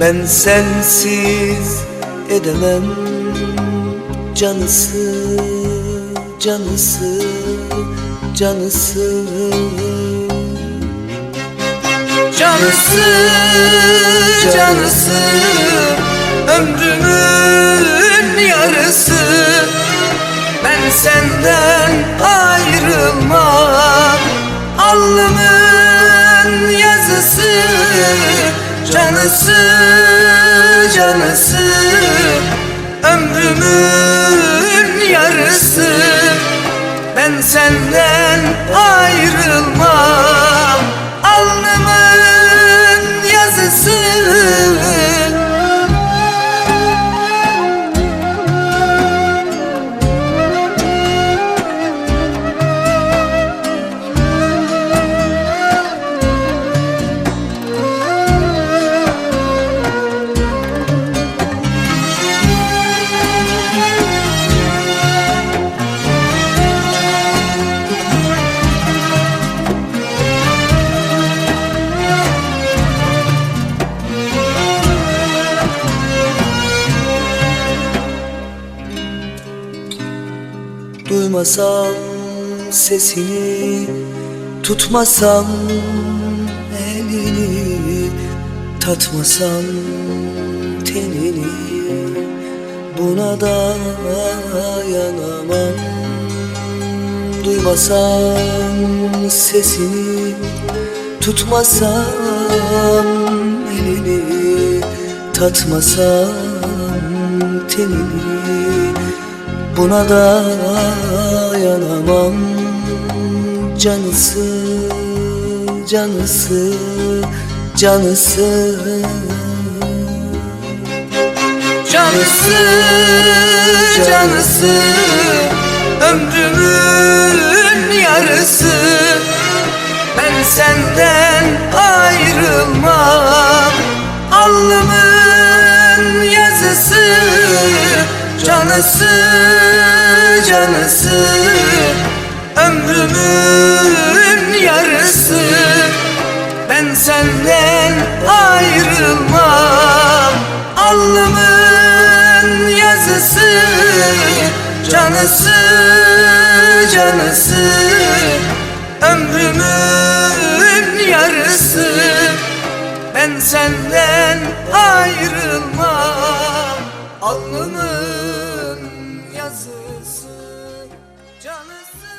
Ben sensiz edemem Canısı, canısı, canısı. Canısı, canısı Ömrümün yarısı. Ben senden ayrılmam Alnımın Canısı, canısı Ömrümün yarısı. Ben senden ayrılmam Duymasam sesini Tutmasam elini Tatmasam tenini Buna dayanamam. Duymasam sesini Tutmasam elini Tatmasam tenini Buna dayanamam. Canısı, canısı, canısı. Canısı, canısı Ömrümün yarısı. Ben senden Canısı, canısı. Ömrümün yarısı. Ben senden ayrılmam. Alnımın yazısı. Canısı, canısı. Ömrümün yarısı. Ben senden ayrılmam. Alnımın yazısı canısı.